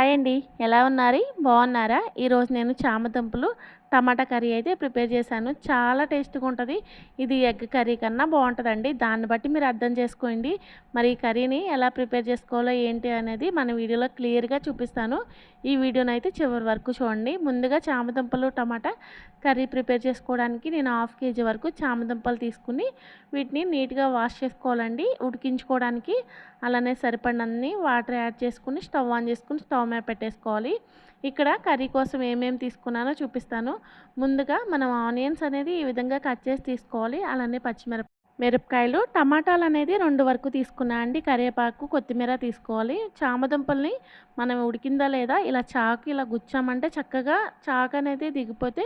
Hi అండి. ఎలా ఉన్నారు? బాగున్నారా? ఈరోజు నేను చామదుంపలు టమాటా కర్రీ అయితే ప్రిపేర్ చేశాను. చాలా టేస్ట్గా ఉంటుంది. ఇది ఎగ్ కర్రీ కన్నా బాగుంటుందండి. దాన్ని బట్టి మీరు అర్థం చేసుకోండి. మరి ఈ కర్రీని ఎలా ప్రిపేర్ చేసుకోవాలో ఏంటి అనేది మన వీడియోలో క్లియర్గా చూపిస్తాను. ఈ వీడియోని అయితే చివరి వరకు చూడండి. ముందుగా చామదుంపలు టమాటా కర్రీ ప్రిపేర్ చేసుకోవడానికి నేను హాఫ్ కేజీ వరకు చామదుంపలు తీసుకుని వీటిని నీట్గా వాష్ చేసుకోవాలండి. ఉడికించుకోవడానికి అలానే సరిపడినన్ని వాటర్ యాడ్ చేసుకుని స్టవ్ ఆన్ చేసుకుని స్టవ్ మీద పెట్టేసుకోవాలి. ఇక్కడ కర్రీ కోసం ఏమేమి తీసుకున్నానో చూపిస్తాను. ముందుగా మనం ఆనియన్స్ అనేది ఈ విధంగా కట్ చేసి తీసుకోవాలి. అలానే పచ్చిమిరప మిరపకాయలు టమాటాలు అనేది రెండు వరకు తీసుకున్నా అండి. కరివేపాకు కొత్తిమీర తీసుకోవాలి. చామదుంపల్ని మనం ఉడికిందా లేదా ఇలా చాకు ఇలా గుచ్చామంటే చక్కగా చాకు అనేది దిగిపోతే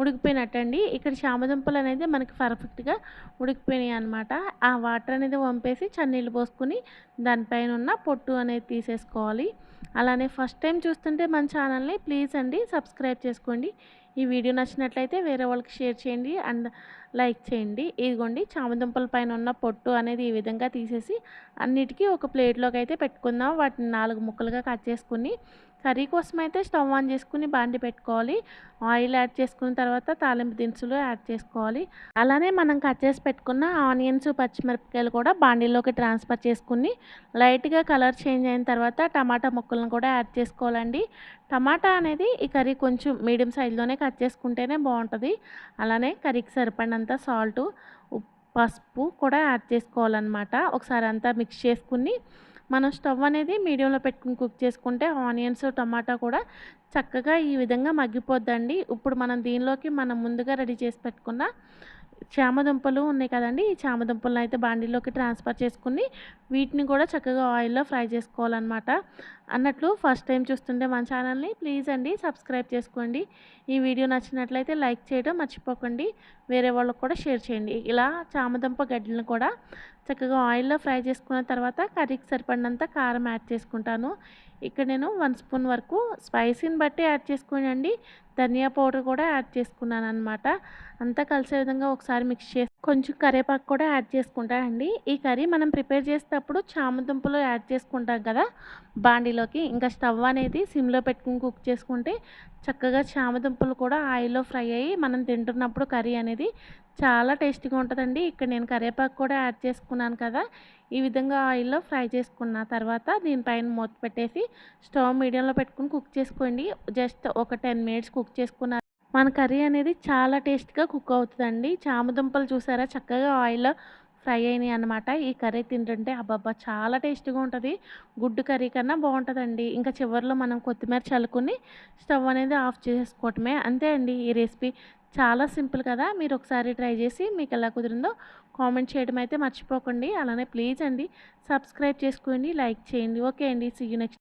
ఉడికిపోయినట్టండి. ఇక్కడ చామదుంపలు అనేది మనకి పర్ఫెక్ట్గా ఉడికిపోయినాయి అనమాట ఆ వాటర్ అనేది వంపేసి చన్నీళ్ళు పోసుకొని దానిపైన ఉన్న పొట్టు అనేది తీసేసుకోవాలి. అలానే ఫస్ట్ టైం చూస్తుంటే మన ఛానల్ని ప్లీజ్ అండి సబ్స్క్రైబ్ చేసుకోండి. ఈ వీడియో నచ్చినట్లయితే వేరే వాళ్ళకి షేర్ చేయండి అండ్ లైక్ చేయండి. ఇదిగోండి చామదుంపల పైన ఉన్న పొట్టు అనేది ఈ విధంగా తీసేసి అన్నిటికీ ఒక ప్లేట్లోకి అయితే పెట్టుకుందాం. వాటిని నాలుగు ముక్కలుగా కట్ చేసుకుని కర్రీ కోసం అయితే స్టవ్ ఆన్ చేసుకుని బాండి పెట్టుకోవాలి. ఆయిల్ యాడ్ చేసుకున్న తర్వాత తాలింపు దినుసులు యాడ్ చేసుకోవాలి. అలానే మనం కట్ చేసి పెట్టుకున్న ఆనియన్స్ పచ్చిమిరపకాయలు కూడా బాండీలోకి ట్రాన్స్ఫర్ చేసుకుని లైట్గా కలర్ చేంజ్ అయిన తర్వాత టమాటా ముక్కలను కూడా యాడ్ చేసుకోవాలండి. టమాటా అనేది ఈ కర్రీ కొంచెం మీడియం సైజులోనే కట్ చేసుకుంటేనే బాగుంటుంది. అలానే కర్రీకి సరిపడినంత సాల్టు పసుపు కూడా యాడ్ చేసుకోవాలన్నమాట. ఒకసారి అంతా మిక్స్ చేసుకుని మనం స్టవ్ అనేది మీడియంలో పెట్టుకుని కుక్ చేసుకుంటే ఆనియన్స్ టమాటా కూడా చక్కగా ఈ విధంగా మగ్గిపోద్దండి. ఇప్పుడు మనం దీనిలోకి మనం ముందుగా రెడీ చేసి పెట్టుకున్న చామదుంపలు ఉన్నాయి కదండి. ఈ చామదుంపలను అయితే బాండీలోకి ట్రాన్స్ఫర్ చేసుకుని వీటిని కూడా చక్కగా ఆయిల్లో ఫ్రై చేసుకోవాలన్నమాట. అన్నట్లు ఫస్ట్ టైం చూస్తుంటే మన ఛానల్ని ప్లీజ్ అండి సబ్స్క్రైబ్ చేసుకోండి. ఈ వీడియో నచ్చినట్లయితే లైక్ చేయడం మర్చిపోకండి. వేరే వాళ్ళకు కూడా షేర్ చేయండి. ఇలా చామదుంప గడ్డలను కూడా చక్కగా ఆయిల్లో ఫ్రై చేసుకున్న తర్వాత కర్రీకి సరిపడినంత కారం యాడ్ చేసుకుంటాను. ఇక్కడ నేను వన్ స్పూన్ వరకు స్పైసీని బట్టి యాడ్ చేసుకోనండి. ధనియా పౌడర్ కూడా యాడ్ చేసుకున్నాను అనమాట అంతా కలిసే విధంగా ఒకసారి మిక్స్ చేసి కొంచెం కరివేపాకు కూడా యాడ్ చేసుకుంటానండి ఈ కర్రీ మనం ప్రిపేర్ చేసేటప్పుడు చామదుంపలు యాడ్ చేసుకుంటాం కదా బాండీలోకి. ఇంకా స్టవ్ అనేది సిమ్లో పెట్టుకుని కుక్ చేసుకుంటే చక్కగా చామదుంపలు కూడా ఆయిల్లో ఫ్రై అయ్యి మనం తింటున్నప్పుడు కర్రీ అనేది చాలా టేస్టీగా ఉంటుందండి. ఇక్కడ నేను కరివేపాకు కూడా యాడ్ చేసుకున్నాను. కదా ఈ విధంగా ఆయిల్లో ఫ్రై చేసుకున్న తర్వాత దీనిపైన మూత పెట్టేసి స్టవ్ మీడియంలో పెట్టుకుని కుక్ చేసుకోండి. జస్ట్ ఒక టెన్ మినిట్స్ కుక్ చేసుకున్న మన కర్రీ అనేది చాలా టేస్ట్గా కుక్ అవుతుందండి. చామదుంపలు చూసారా? చక్కగా ఆయిల్లో ఫ్రై అయినాయి అనమాట ఈ కర్రీ తింటుంటే అబ్బాబ్బా చాలా టేస్ట్గా ఉంటుంది. గుడ్డు కర్రీ కన్నా బాగుంటుందండి. ఇంకా చివరిలో మనం కొత్తిమీర చల్లుకుని స్టవ్ అనేది ఆఫ్ చేసుకోవటమే. అంతే అండి ఈ రెసిపీ. చాలా సింపుల్ కదా. మీరు ఒకసారి ట్రై చేసి మీకు ఎలా కుదిరిందో కామెంట్ చేయడం అయితే మర్చిపోకండి. అలానే ప్లీజ్ అండి సబ్స్క్రైబ్ చేసుకోండి లైక్ చేయండి. ఓకే అండి. See you next